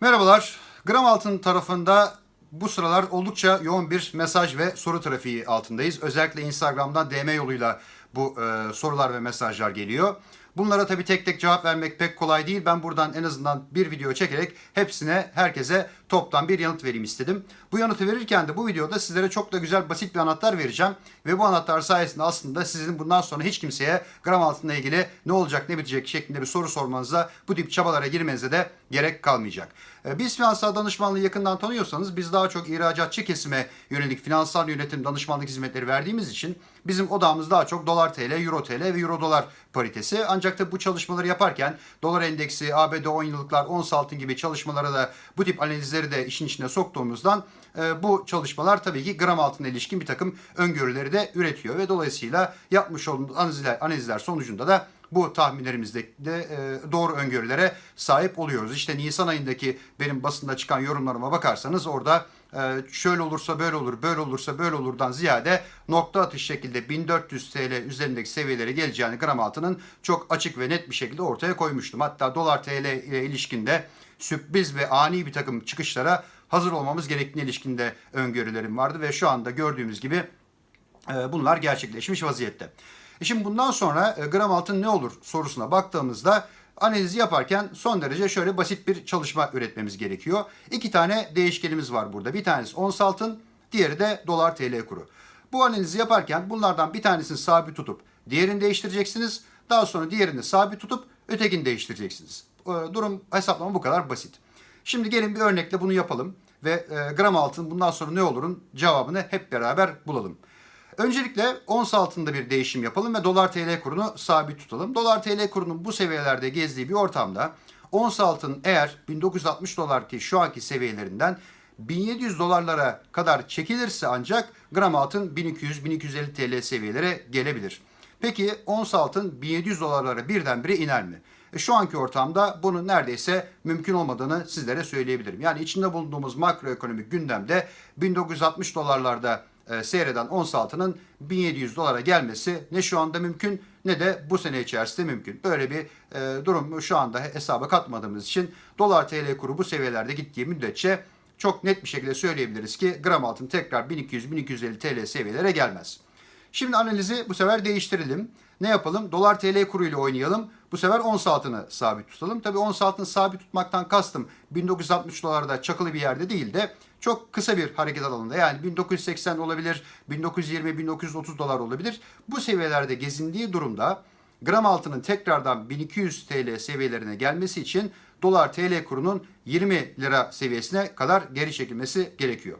Merhabalar. Gram Altın tarafında bu sıralar oldukça yoğun bir mesaj ve soru trafiği altındayız. Özellikle Instagram'dan DM yoluyla bu e, sorular ve mesajlar geliyor. Bunlara tabii tek tek cevap vermek pek kolay değil. Ben buradan en azından bir video çekerek hepsine, herkese toptan bir yanıt vereyim istedim. Bu yanıtı verirken de bu videoda sizlere çok da güzel basit bir anahtar vereceğim. Ve bu anahtar sayesinde aslında sizin bundan sonra hiç kimseye gram altınla ilgili ne olacak ne bitecek şeklinde bir soru sormanıza, bu tip çabalara girmenize de gerek kalmayacak. Ee, Biz finansal danışmanlığı yakından tanıyorsanız biz daha çok ihracatçı kesime yönelik finansal yönetim danışmanlık hizmetleri verdiğimiz için bizim odağımız daha çok dolar TL, euro TL ve euro dolar paritesi. Ancak da bu çalışmaları yaparken dolar endeksi, ABD 10 yıllıklar, ons altın gibi çalışmalara da bu tip analizleri de işin içine soktuğumuzdan e, bu çalışmalar tabii ki gram altına ilişkin bir takım öngörüleri de üretiyor ve dolayısıyla yapmış olduğumuz analizler, analizler sonucunda da bu tahminlerimizde de e, doğru öngörülere sahip oluyoruz. İşte Nisan ayındaki benim basında çıkan yorumlarıma bakarsanız orada e, şöyle olursa böyle olur, böyle olursa böyle olurdan ziyade nokta atış şekilde 1400 TL üzerindeki seviyelere geleceğini gram altının çok açık ve net bir şekilde ortaya koymuştum. Hatta dolar TL ile ilişkinde sürpriz ve ani bir takım çıkışlara hazır olmamız gerektiğine ilişkinde öngörülerim vardı ve şu anda gördüğümüz gibi e, bunlar gerçekleşmiş vaziyette. E şimdi bundan sonra e, gram altın ne olur sorusuna baktığımızda analizi yaparken son derece şöyle basit bir çalışma üretmemiz gerekiyor. İki tane değişkenimiz var burada. Bir tanesi ons altın, diğeri de dolar TL kuru. Bu analizi yaparken bunlardan bir tanesini sabit tutup diğerini değiştireceksiniz. Daha sonra diğerini sabit tutup ötekini değiştireceksiniz. E, Durum hesaplama bu kadar basit. Şimdi gelin bir örnekle bunu yapalım ve e, gram altın bundan sonra ne olurun cevabını hep beraber bulalım. Öncelikle ons altında bir değişim yapalım ve dolar TL kurunu sabit tutalım. Dolar TL kurunun bu seviyelerde gezdiği bir ortamda ons altın eğer 1960 dolar ki şu anki seviyelerinden 1700 dolarlara kadar çekilirse ancak gram altın 1200-1250 TL seviyelere gelebilir. Peki ons altın 1700 dolarlara birdenbire iner mi? E, şu anki ortamda bunun neredeyse mümkün olmadığını sizlere söyleyebilirim. Yani içinde bulunduğumuz makroekonomik gündemde 1960 dolarlarda e, seyreden ons altının 1700 dolara gelmesi ne şu anda mümkün ne de bu sene içerisinde mümkün. Böyle bir e, durum şu anda hesaba katmadığımız için dolar TL kuru bu seviyelerde gittiği müddetçe çok net bir şekilde söyleyebiliriz ki gram altın tekrar 1200-1250 TL seviyelere gelmez. Şimdi analizi bu sefer değiştirelim. Ne yapalım? Dolar TL kuru ile oynayalım. Bu sefer ons altını sabit tutalım. Tabii ons altını sabit tutmaktan kastım 1960 dolarda çakılı bir yerde değil de çok kısa bir hareket alanında. Yani 1980 olabilir, 1920-1930 dolar olabilir. Bu seviyelerde gezindiği durumda gram altının tekrardan 1200 TL seviyelerine gelmesi için dolar TL kurunun 20 lira seviyesine kadar geri çekilmesi gerekiyor.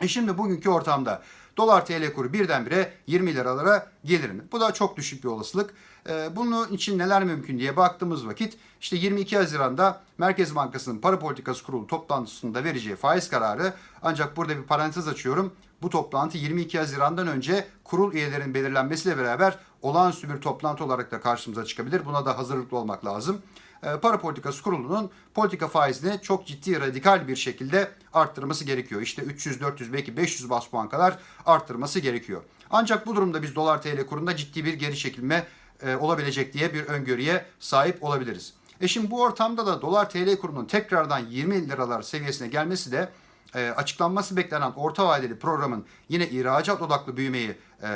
E şimdi bugünkü ortamda dolar TL kuru birdenbire 20 liralara gelir mi? Bu da çok düşük bir olasılık. Ee, bunun için neler mümkün diye baktığımız vakit işte 22 Haziran'da Merkez Bankası'nın para politikası kurulu toplantısında vereceği faiz kararı ancak burada bir parantez açıyorum. Bu toplantı 22 Haziran'dan önce kurul üyelerinin belirlenmesiyle beraber olağanüstü bir toplantı olarak da karşımıza çıkabilir. Buna da hazırlıklı olmak lazım. Ee, para politikası kurulunun politika faizini çok ciddi radikal bir şekilde arttırması gerekiyor. İşte 300, 400 belki 500 bas puan kadar arttırması gerekiyor. Ancak bu durumda biz dolar TL kurunda ciddi bir geri çekilme e, olabilecek diye bir öngörüye sahip olabiliriz. E şimdi bu ortamda da dolar TL kurunun tekrardan 20 liralar seviyesine gelmesi de e, açıklanması beklenen orta vadeli programın yine ihracat odaklı büyümeyi e,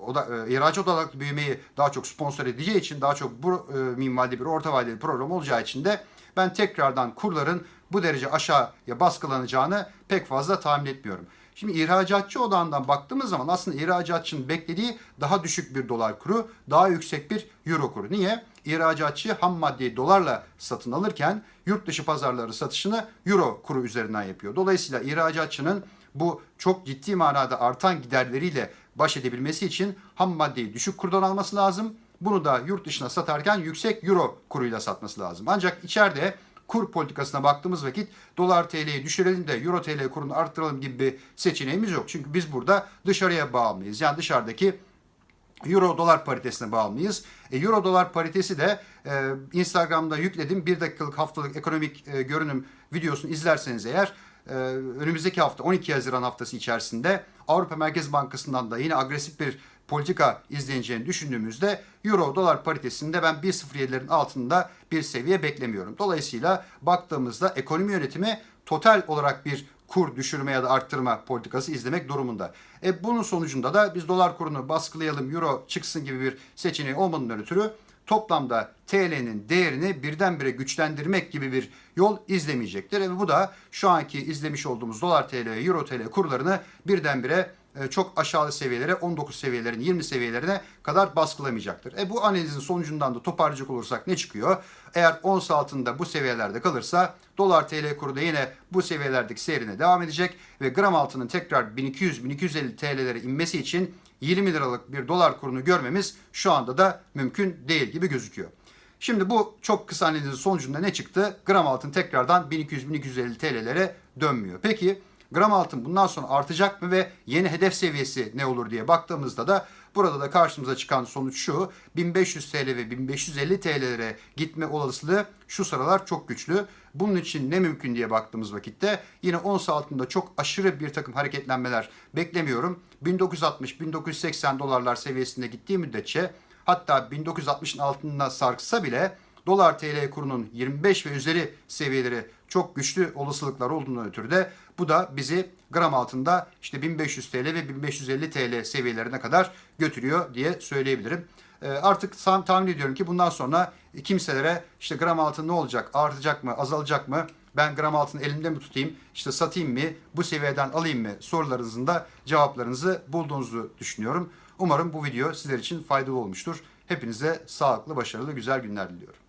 oda, e, ihracat odaklı büyümeyi daha çok sponsor edeceği için daha çok bu e, minvalde bir orta vadeli program olacağı için de ben tekrardan kurların bu derece aşağıya baskılanacağını pek fazla tahmin etmiyorum. Şimdi ihracatçı odağından baktığımız zaman aslında ihracatçının beklediği daha düşük bir dolar kuru, daha yüksek bir euro kuru. Niye? İhracatçı ham maddeyi dolarla satın alırken yurt dışı pazarları satışını euro kuru üzerinden yapıyor. Dolayısıyla ihracatçının bu çok ciddi manada artan giderleriyle baş edebilmesi için ham maddeyi düşük kurdan alması lazım. Bunu da yurt dışına satarken yüksek euro kuruyla satması lazım. Ancak içeride kur politikasına baktığımız vakit dolar TL'yi düşürelim de euro TL kurunu arttıralım gibi bir seçeneğimiz yok. Çünkü biz burada dışarıya bağımlıyız. Yani dışarıdaki Euro dolar paritesine bağımlıyız. E, Euro dolar paritesi de e, Instagram'da yükledim. Bir dakikalık haftalık ekonomik e, görünüm videosunu izlerseniz eğer e, önümüzdeki hafta 12 Haziran haftası içerisinde Avrupa Merkez Bankası'ndan da yine agresif bir politika izleneceğini düşündüğümüzde euro dolar paritesinde ben 1.07'lerin altında bir seviye beklemiyorum. Dolayısıyla baktığımızda ekonomi yönetimi total olarak bir kur düşürme ya da arttırma politikası izlemek durumunda. E bunun sonucunda da biz dolar kurunu baskılayalım, euro çıksın gibi bir seçeneği olmadığından ötürü toplamda TL'nin değerini birdenbire güçlendirmek gibi bir yol izlemeyecektir. Ve bu da şu anki izlemiş olduğumuz dolar TL ve euro TL kurlarını birdenbire çok aşağılı seviyelere 19 seviyelerin 20 seviyelerine kadar baskılamayacaktır. E bu analizin sonucundan da toparlayacak olursak ne çıkıyor? Eğer ons altında bu seviyelerde kalırsa dolar TL kuru da yine bu seviyelerdeki seyrine devam edecek ve gram altının tekrar 1200-1250 TL'lere inmesi için 20 liralık bir dolar kurunu görmemiz şu anda da mümkün değil gibi gözüküyor. Şimdi bu çok kısa analizin sonucunda ne çıktı? Gram altın tekrardan 1200-1250 TL'lere dönmüyor. Peki gram altın bundan sonra artacak mı ve yeni hedef seviyesi ne olur diye baktığımızda da burada da karşımıza çıkan sonuç şu. 1500 TL ve 1550 TL'lere gitme olasılığı şu sıralar çok güçlü. Bunun için ne mümkün diye baktığımız vakitte yine ons altında çok aşırı bir takım hareketlenmeler beklemiyorum. 1960-1980 dolarlar seviyesinde gittiği müddetçe hatta 1960'ın altında sarksa bile dolar TL kurunun 25 ve üzeri seviyeleri çok güçlü olasılıklar olduğundan ötürü de bu da bizi gram altında işte 1500 TL ve 1550 TL seviyelerine kadar götürüyor diye söyleyebilirim. E, Artık tahmin ediyorum ki bundan sonra kimselere işte gram altın ne olacak, artacak mı, azalacak mı, ben gram altını elimde mi tutayım, işte satayım mı, bu seviyeden alayım mı sorularınızın da cevaplarınızı bulduğunuzu düşünüyorum. Umarım bu video sizler için faydalı olmuştur. Hepinize sağlıklı, başarılı, güzel günler diliyorum.